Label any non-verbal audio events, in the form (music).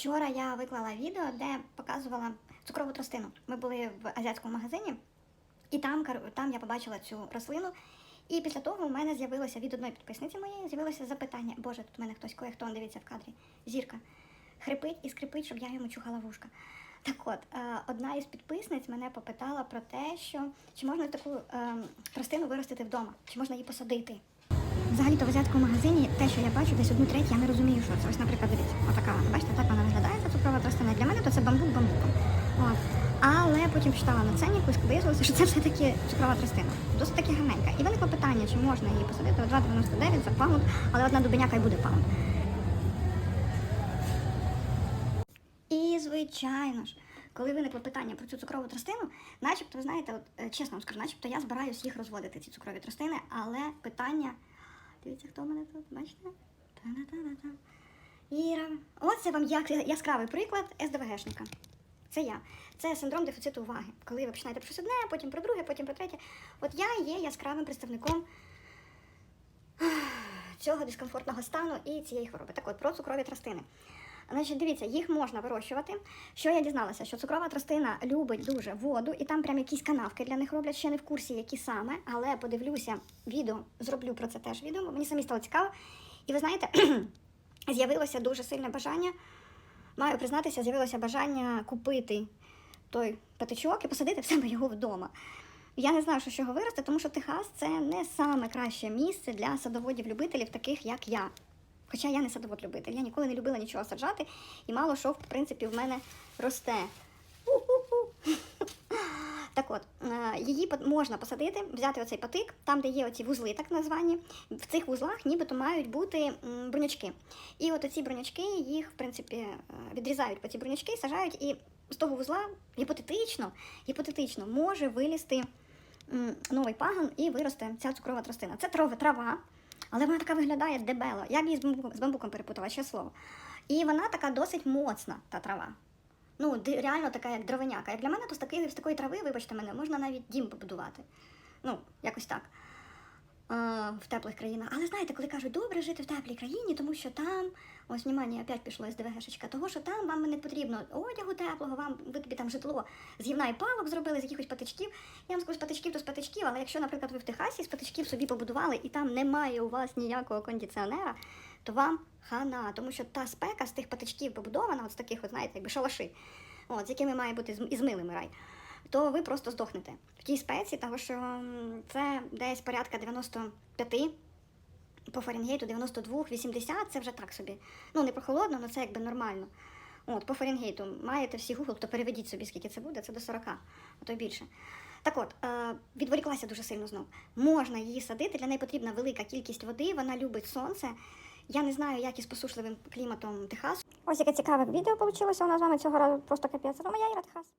Вчора я виклала відео, де показувала цукрову тростину. Ми були в азіатському магазині, і там, там я побачила цю рослину. І після того у мене з'явилося від одної підписниці моєї з'явилося запитання: Боже, тут у мене хтось кое хто дивиться в кадрі. Зірка. Хрипить і скрипить, щоб я йому чухала вушка. Так от, е, одна із підписниць мене попитала про те, що чи можна таку е, тростину виростити вдома, чи можна її посадити. Взагалі-то в азіатському магазині те, що я бачу, десь одну треть, я не розумію, що це. Ось, наприклад, дивіться, отака вона. Бачите, так вона виглядає, ця цукрова тростина. Для мене то це бамбук бамбуком. Але потім читала на ценнику і виявилося, що це все-таки цукрова тростина. Досить таки гарненька. І виникло питання, чи можна її посадити 2,99 за паунд, але одна дубиняка й буде паунд. І звичайно ж, коли виникло питання про цю цукрову тростину, начебто, ви знаєте, от е, чесно вам скажу, начебто я збираюсь їх розводити, ці цукрові тростини, але питання. Дивіться, хто в мене тут, бачите? Іра. Оце вам як яскравий приклад СДВГшника. Це я. Це синдром дефіциту уваги. Коли ви починаєте про щось одне, потім про друге, потім про третє. От я є яскравим представником (sighs) цього дискомфортного стану і цієї хвороби. Так от, про цукрові тростини. Значить, дивіться, їх можна вирощувати. Що я дізналася, що цукрова тростина любить дуже воду, і там прям якісь канавки для них роблять, ще не в курсі, які саме, але подивлюся відео, зроблю про це теж відео, мені самі стало цікаво. І ви знаєте, (clears throat) з'явилося дуже сильне бажання, маю признатися, з'явилося бажання купити той патичок і посадити в себе його вдома. Я не знаю, що з чого виросте, тому що Техас це не саме краще місце для садоводів-любителів, таких як я. Хоча я не садовод-любитель, я ніколи не любила нічого саджати, і мало що, в принципі, в мене росте. (laughs) Так от, е, її можна посадити, взяти оцей патик, там, де є оці вузли, так названі. В цих вузлах нібито мають бути бронячки. І от оці бронячки, їх, в принципі, е, відрізають по ці бронячки, сажають, і з того вузла гіпотетично, гіпотетично може вилізти новий пагон і виросте ця цукрова тростина. Це трава, але вона така виглядає дебело. Я б її з бамбуком, з бамбуком перепутала, ще слово. І вона така досить моцна, та трава. Ну, реально така, як дровиняка. Як для мене, то з такої, з такої трави, вибачте мене, можна навіть дім побудувати. Ну, якось так. В теплих країнах. Але знаєте, коли кажуть, добре жити в теплій країні, тому що там, ось внимання, опять пішло СДВГшечка, того, що там вам не потрібно одягу теплого, вам ви тобі там житло з гівна і палок зробили, з якихось патичків. Я вам скажу, з патичків то з патичків, але якщо, наприклад, ви в Техасі з патичків собі побудували і там немає у вас ніякого кондиціонера, то вам хана, тому що та спека з тих патичків побудована, от з таких, от, знаєте, якби шалаши, от, з якими має бути з- і з милими рай, то ви просто здохнете в тій спеці, тому що це десь порядка 95 по Фаренгейту 92, 80, це вже так собі. Ну, не прохолодно, але це якби нормально. От, по Фаренгейту маєте всі Google, то переведіть собі, скільки це буде, це до 40, а то й більше. Так от, е, відволіклася дуже сильно знов. Можна її садити, для неї потрібна велика кількість води, вона любить сонце. Я не знаю, як із посушливим кліматом Техасу. Ось яке цікаве відео вийшло у нас з вами цього разу, просто капець. Рома, я Іра Техас.